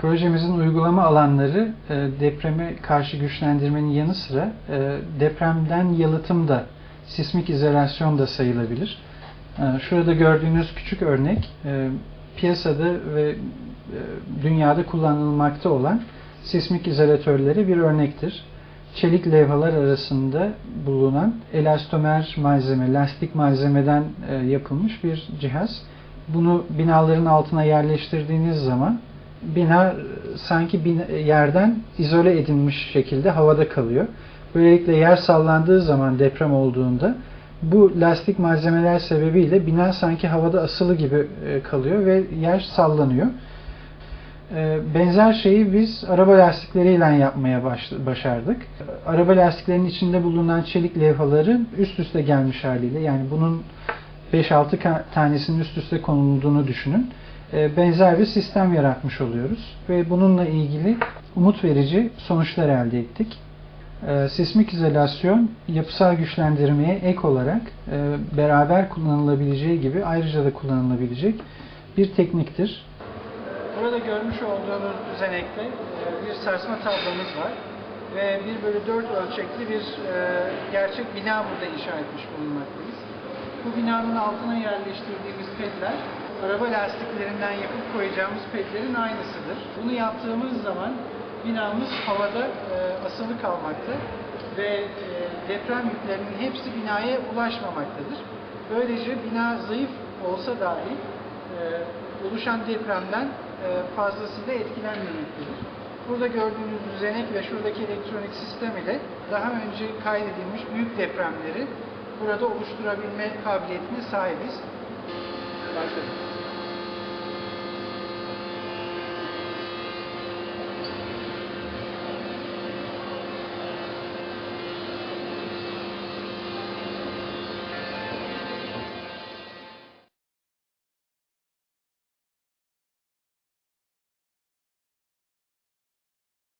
Projemizin uygulama alanları e, depreme karşı güçlendirmenin yanı sıra e, depremden yalıtım da sismik izolasyon da sayılabilir. E, Şurada gördüğünüz küçük örnek piyasada ve dünyada kullanılmakta olan sismik izolatörleri bir örnektir. Çelik levhalar arasında bulunan elastomer malzeme, lastik malzemeden yapılmış bir cihaz. Bunu binaların altına yerleştirdiğiniz zaman bina e, sanki bina- yerden izole edilmiş şekilde havada kalıyor. Böylelikle yer sallandığı zaman deprem olduğunda bu lastik malzemeler sebebiyle bina sanki havada asılı gibi e, kalıyor ve yer sallanıyor. E, Benzer şeyi biz araba lastikleriyle yapmaya baş- başardık. Araba lastiklerinin içinde bulunan çelik levhaların üst üste gelmiş haliyle yani bunun 5-6 ka- tanesinin üst üste konulduğunu düşünün. E, Benzer bir sistem yaratmış oluyoruz ve bununla ilgili umut verici sonuçlar elde ettik. E, Sismik izolasyon yapısal güçlendirmeye ek olarak e, beraber kullanılabileceği gibi ayrıca da kullanılabilecek bir tekniktir. Burada görmüş olduğunuz düzenekte bir sarsma tablomuz var ve 1 bölü 4 ölçekli bir gerçek bina burada inşa etmiş bulunmaktayız. Bu binanın altına yerleştirdiğimiz pedler araba lastiklerinden yapıp koyacağımız pedlerin aynısıdır. Bunu yaptığımız zaman binamız havada e, asılı kalmakta ve e, deprem yüklerinin hepsi binaya ulaşmamaktadır. Böylece bina zayıf olsa dahi e, oluşan depremden e, fazlasıyla etkilenmemektedir. Burada gördüğünüz düzenek ve şuradaki elektronik sistem ile daha önce kaydedilmiş büyük depremleri burada oluşturabilme kabiliyetine sahibiz. 发现。